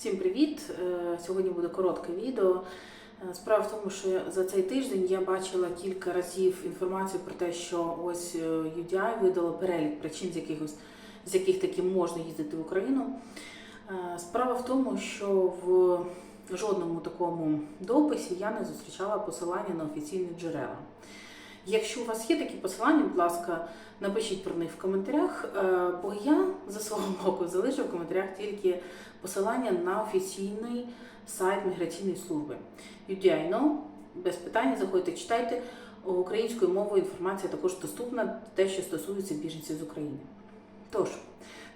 Всім привіт! Е, Сьогодні буде коротке відео. Е, Справа в тому, що за цей тиждень я бачила кілька разів інформацію про те, що ось е, UDI видало перелік причин, з якихось з яких таки можна їздити в Україну. Е, Справа в тому, що в жодному такому дописі я не зустрічала посилання на офіційні джерела. Якщо у вас є такі посилання, будь ласка, напишіть про них в коментарях, е, бо я за свого боку залишу в коментарях тільки посилання на офіційний сайт міграційної служби. UDI No, без питань, заходьте, читайте. Українською мовою інформація також доступна, те, що стосується біженців з України. Тож,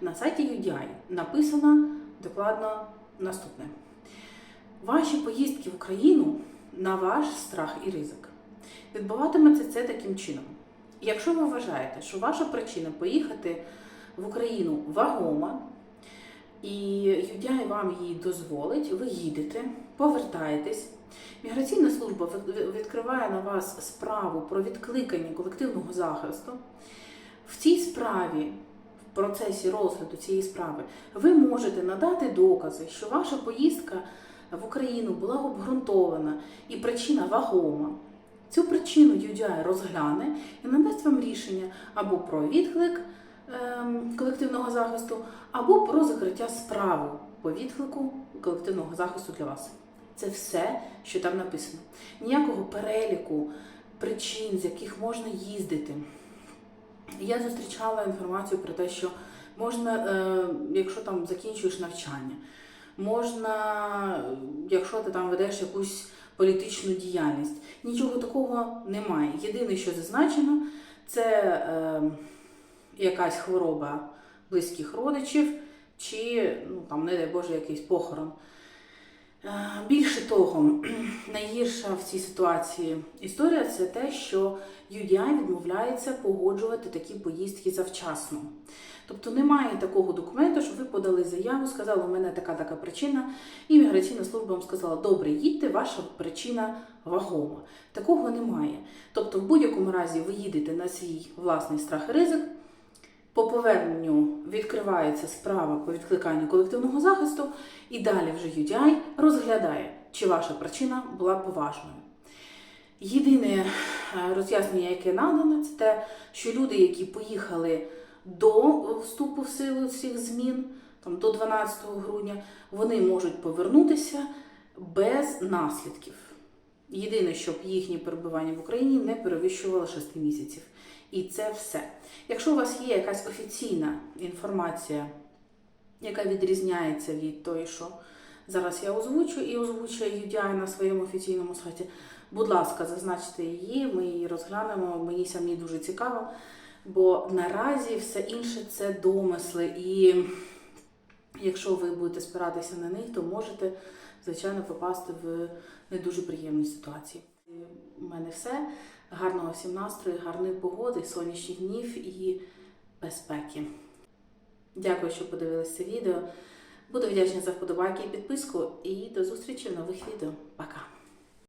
на сайті UDI написано докладно наступне: ваші поїздки в Україну на ваш страх і ризик. Відбуватиметься це таким чином. Якщо ви вважаєте, що ваша причина поїхати в Україну вагома, і юдяй вам її дозволить, ви їдете, повертаєтесь. Міграційна служба відкриває на вас справу про відкликання колективного захисту. В цій справі, в процесі розгляду цієї справи, ви можете надати докази, що ваша поїздка в Україну була обґрунтована і причина вагома. Цю причину UDI розгляне і надасть вам рішення або про відклик ем, колективного захисту, або про закриття справи по відклику колективного захисту для вас. Це все, що там написано. Ніякого переліку причин, з яких можна їздити. Я зустрічала інформацію про те, що можна, е, якщо там закінчуєш навчання, можна, якщо ти там ведеш якусь політичну діяльність. Нічого такого немає. Єдине, що зазначено, це е, якась хвороба близьких родичів, чи, ну там, не дай Боже, якийсь похорон. Е, Більше того, найгірша в цій ситуації історія це те, що UDI відмовляється погоджувати такі поїздки завчасно. Тобто немає такого документу, що ви подали заяву, сказали, у мене така така причина, і міграційна служба вам сказала, добре, їдьте, ваша причина вагома. Такого немає. Тобто, в будь-якому разі ви їдете на свій власний страх і ризик. По поверненню відкривається справа по відкликанню колективного захисту, і далі вже UDI розглядає, чи ваша причина була поважною. Єдине е, роз'яснення, яке надано, це те, що люди, які поїхали до вступу в силу цих змін, там до 12 грудня, вони можуть повернутися без наслідків. Єдине, щоб їхнє перебування в Україні не перевищувало 6 місяців. І це все. Якщо у вас є якась офіційна інформація, яка відрізняється від тої, що зараз я озвучу, і озвучує UDI на своєму офіційному сайті, будь ласка, зазначте її, ми її розглянемо. Мені самі дуже цікаво, бо наразі все інше це домисли. І якщо ви будете спиратися на них, то можете, звичайно, попасти в не дуже приємні ситуації. У мене все. Гарного всім настрою, гарної погоди, сонячних днів і безпеки. Дякую, що подивилися відео. Буду вдячна за вподобайки і підписку. І до зустрічі в нових відео. Пока!